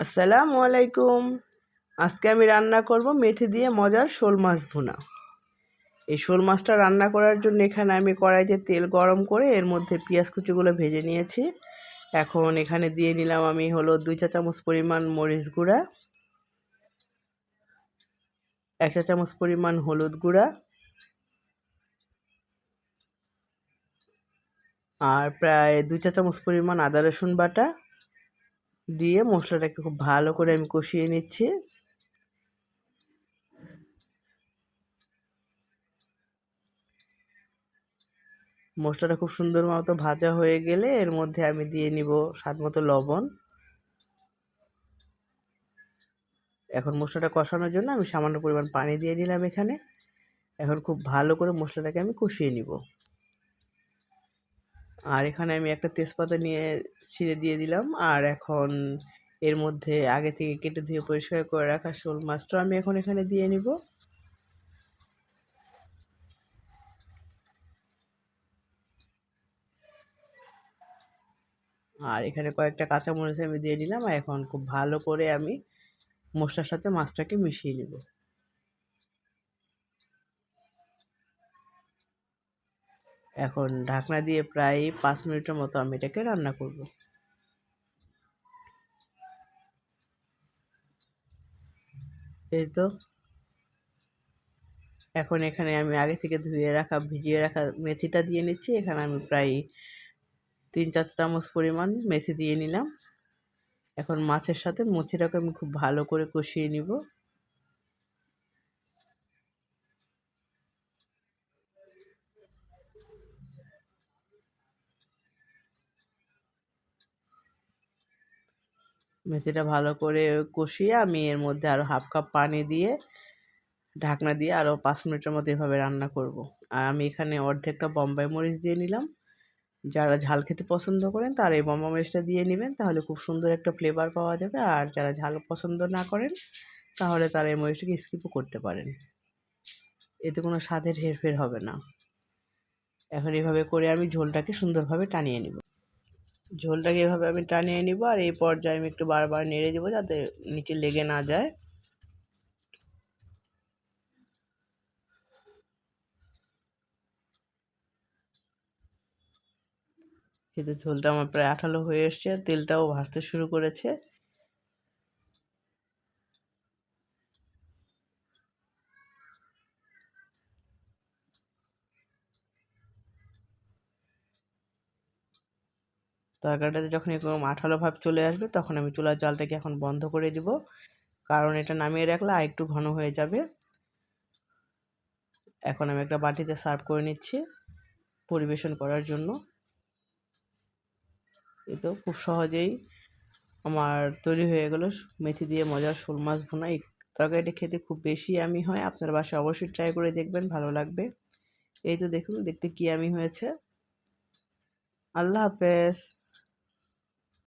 আসসালামু আলাইকুম। আজকে আমি রান্না করব মেথি দিয়ে মজার শোল মাছ ভুনা। এই শোল মাছটা রান্না করার জন্য এখানে আমি কড়াইতে তেল গরম করে এর মধ্যে পেঁয়াজ কুচিগুলো ভেজে নিয়েছি। এখন এখানে দিয়ে নিলাম আমি হলো দুই চা চামচ পরিমাণ মরিচ গুঁড়া, এক চা চামচ পরিমাণ হলুদ গুঁড়া আর প্রায় দুই চা চামচ পরিমাণ আদা রসুন বাটা দিয়ে মশলাটাকে খুব ভালো করে আমি কষিয়ে নিচ্ছি। মশলাটা খুব সুন্দর মতো ভাজা হয়ে গেলে এর মধ্যে আমি দিয়ে নিব স্বাদ মতো লবণ। এখন মশলাটা কষানোর জন্য আমি সামান্য পরিমাণ পানি দিয়ে নিলাম এখানে। এখন খুব ভালো করে মশলাটাকে আমি কষিয়ে নিব। আর এখানে আমি একটা তেজপাতা নিয়ে ছিঁড়ে দিয়ে দিলাম। আর এখন এর মধ্যে আগে থেকে কেটে ধুয়ে পরিষ্কার করে রাখা শোল মাছটা আমি এখন এখানে দিয়ে নিব। আর এখানে কয়েকটা কাঁচামরিচ আমি দিয়ে নিলাম। আর এখন খুব ভালো করে আমি মশলার সাথে মাছটাকে মিশিয়ে নিব। এখন ঢাকনা দিয়ে প্রায় পাঁচ মিনিটের মতো আমি এটাকে রান্না করব। এই তো। এখন এখানে আমি আগে থেকে ধুয়ে রাখা, ভিজিয়ে রাখা মেথিটা দিয়ে নিচ্ছি। এখানে আমি প্রায় তিন চার চামচ পরিমাণ মেথি দিয়ে নিলাম। এখন মাছের সাথে মথিটাকে আমি খুব ভালো করে কষিয়ে নিব। মেথিটা ভালো করে কষিয়ে আমি এর মধ্যে আরও হাফ কাপ পানি দিয়ে, ঢাকনা দিয়ে আরও পাঁচ মিনিটের মতো এভাবে রান্না করব। আর আমি এখানে অর্ধেকটা বম্বাই মরিচ দিয়ে নিলাম। যারা ঝাল খেতে পছন্দ করেন তারা এই বম্বাই মরিচটা দিয়ে নেবেন, তাহলে খুব সুন্দর একটা ফ্লেভার পাওয়া যাবে। আর যারা ঝাল পছন্দ না করেন, তাহলে তারা এই মরিচটাকে স্কিপও করতে পারেন। এতে কোনো স্বাদের হেরফের হবে না। এখন এভাবে করে আমি ঝোলটাকে সুন্দরভাবে টানিয়ে নিব। ঝোলটাকে এভাবে আমি টানিয়ে নিব, আর এই পর্যায়ে আমি একটু বারবার নেড়ে দেবো যাতে নিচে লেগে না যায়। কিন্তু ঝোলটা আমার প্রায় আঠালো হয়ে এসছে, তেলটাও ভাসতে শুরু করেছে। তরকারিটাতে যখন এরকম আঠালো ভাব চলে আসবে, তখন আমি চুলার জালটাকে এখন বন্ধ করে দিব। কারণ এটা নামিয়ে রাখলে আর একটু ঘন হয়ে যাবে। এখন আমি একটা বাটিতে সার্ভ করে নিচ্ছি পরিবেশন করার জন্য। এ তো খুব সহজেই আমার তৈরি হয়ে গেল মেথি দিয়ে মজার শোল মাছ ভুনা। এই তরকারিটা খেতে খুব বেশি আমি হয়, আপনার বাসায় অবশ্যই ট্রাই করে দেখবেন, ভালো লাগবে। এই তো দেখুন, দেখতে কি আমি হয়েছে। আল্লাহ হাফেজ।